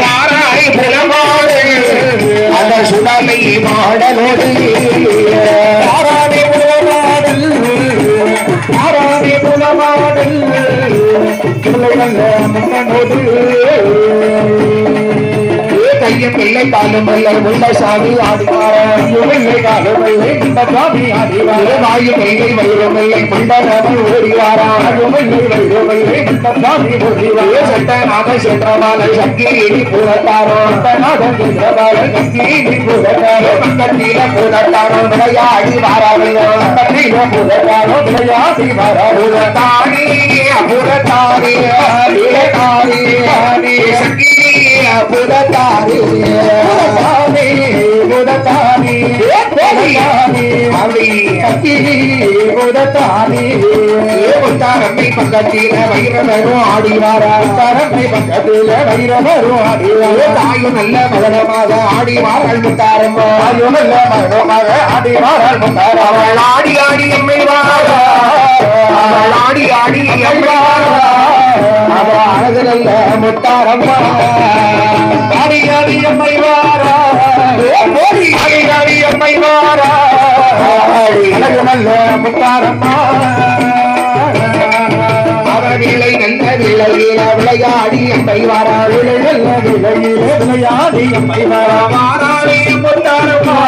வாராய் புலமாடு அந்த சுடலை மாடலோடு புலமாடல் புலமாடல் முன்னோடு கையும் பிள்ளை காலும் இல்லை முல்லை சாமி ஆடிவாராய் பிள்ளை காலமில்லை இந்த சாமி ஆடிவார் வாயு பிள்ளை வயிறும் இல்லை மண்டபம் ஓடிவாராய் பிள்ளை வைரவில்லை இந்த சாமி ஓடிவார் சட்ட நாம சக்தி இடி புறத்தாரோ புறத்தாரோ விளையாடி வாராவையோ விளையாடி சக்தி புறத்தாரி புதத்தானே புதத்தானே புதத்தானே அப்படி கங்கீனி புதத்தானே முத்தாரம்மை பக்கத்தில வைரவரும் ஆடிவாரா. தரமை பக்கத்தில் வைரவரும் ஆடிவாரோ. தாயும் நல்ல மகனமாக ஆடிவார்கள் முத்தாரம்மோ. ஆயுமல்ல மரணமாக ஆடிவாரால் முத்தாரா அவள் ஆடி ஆடி எம்மை வாரா அவள் ஆடி ஆடி எம்மை வாரா அவ அழகல்ல முத்தாரம்மா. ஆடி அம்மை வாரா. ஆடி எம்மை வாரா. அழகு நல்ல முத்தாரம்மா. நல்ல விலையில விளையாடி எம்மை வாரா. நல்ல விளையாடி அம்மை வாரா. வாராளே முத்தாரம்மா.